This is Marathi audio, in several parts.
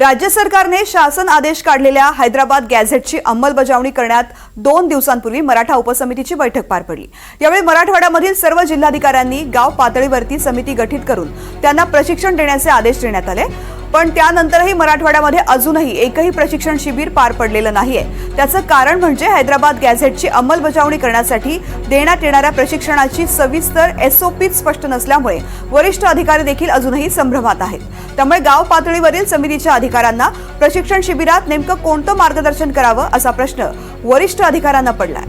राज्य सरकारने शासन आदेश काढलेल्या हैदराबाद गॅझेटची अंमलबजावणी करण्यात दोन दिवसांपूर्वी मराठा उपसमितीची बैठक पार पडली. यावेळी मराठवाड्यामधील सर्व जिल्हाधिकाऱ्यांनी गाव पातळीवरती समिती गठीत करून त्यांना प्रशिक्षण देण्याचे आदेश देण्यात आले. पण त्यानंतरही मराठवाड्यामध्ये अजूनही एकही प्रशिक्षण शिबिर पार पडलेलं नाहीये. त्याचं कारण म्हणजे हैदराबाद गॅझेटची अंमलबजावणी करण्यासाठी देण्यात येणाऱ्या प्रशिक्षणाची सविस्तर एसओपी स्पष्ट नसल्यामुळे वरिष्ठ अधिकारी देखील अजूनही संभ्रमात आहेत. त्यामुळे गाव पातळीवरील समितीच्या अधिकाऱ्यांना प्रशिक्षण शिबिरात नेमकं कोणतं मार्गदर्शन करावं असा प्रश्न वरिष्ठ अधिकाऱ्यांना पडलाय.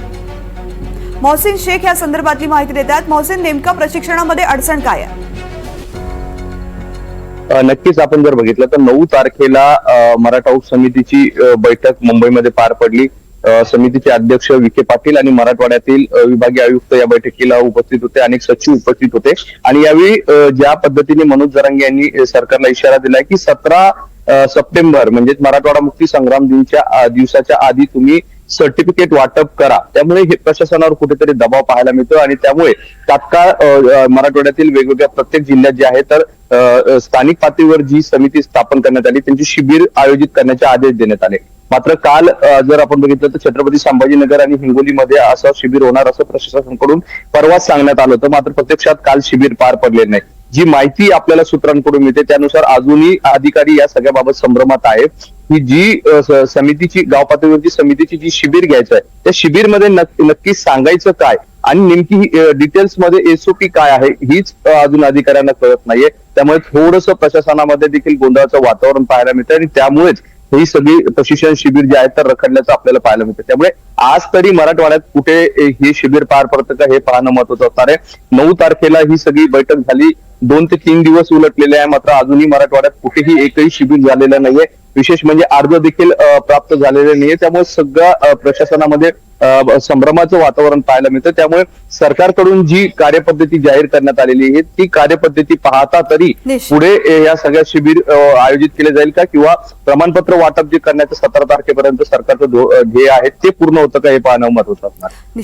मोहसिन शेख या संदर्भातली माहिती देतात. मोहसिन नेमकं प्रशिक्षणामध्ये अडचण काय आहे? नक्कीच आपण जर बघितलं तर नऊ तारखेला मराठाऊ मराठा बैठक मुंबईमध्ये पार पडली. समितीचे अध्यक्ष विखे पाटील आणि मराठवाड्यातील विभागीय आयुक्त या बैठकीला उपस्थित होते अनेक सचिव उपस्थित होते. आणि यावेळी ज्या पद्धतीने मनोज जरांगे यांनी सरकारला इशारा दिलाय की सतरा सप्टेंबर म्हणजेच मराठवाडा मुक्ती संग्राम दिनच्या दिवसाच्या आधी तुम्ही सर्टिफिकेट वाटप करा. त्यामुळे हे प्रशासनावर कुठेतरी दबाव पाहायला मिळतो आणि त्यामुळे तात्काळ मराठवाड्यातील वेगवेगळ्या प्रत्येक जिल्ह्यात जे आहे तर स्थानिक पातळीवर जी समिती स्थापन करण्यात आली त्यांची शिबिर आयोजित करण्याचे आदेश देण्यात आले. मात्र काल जर आपण बघितलं तर छत्रपती संभाजीनगर आणि हिंगोलीमध्ये असं शिबिर होणार असं प्रशासनाकडून परवाच सांगण्यात आलं होतं. मात्र प्रत्यक्षात काल शिबिर पार पडले नाही. जी माहिती आपल्याला सूत्रांकडून मिळते त्यानुसार अजूनही अधिकारी या सगळ्याबाबत संभ्रमात आहेत. की जी समितीची गाव पातळीवरची समितीची जी शिबिर घ्यायचं आहे त्या शिबिरमध्ये नक्की नक्की सांगायचं काय? आणि नेमकी डिटेल्समध्ये एसओपी काय आहे हीच अजून अधिकाऱ्यांना कळत नाहीये. त्यामुळे थोडंसं प्रशासनामध्ये देखील गोंधळाचं वातावरण पाहायला मिळतं आणि त्यामुळेच ही सगळी प्रशिक्षण शिबिर जे आहेत तर रखडल्याचं आपल्याला पाहायला मिळतं त्यामुळे आज तरी मराठवाड्यात कुठे हे शिबिर पार पडतं का हे पाहणं महत्वाचं असणार आहे. नऊ तारखेला ही सगळी बैठक झाली. दोन ते तीन दिवस उलटलेले आहे. मात्र अजूनही मराठवाड्यात कुठेही एकही शिबिर झालेलं नाहीये. विशेष म्हणजे अर्ज देखील प्राप्त झालेले नाहीये. त्यामुळे सगळ्या प्रशासनामध्ये संभ्रमाचं वातावरण पाहायला मिळतं. त्यामुळे सरकारकडून जी कार्यपद्धती जाहीर करण्यात आलेली आहे ती कार्यपद्धती पाहता तरी. पुढे या सगळ्या शिबिर आयोजित केले जाईल का? किंवा प्रमाणपत्र वाटप जे करण्याचं सतरा तारखेपर्यंत सरकारचं ध्येय आहे ते पूर्ण होतं का हे पाहणं महत्वाचं असणार.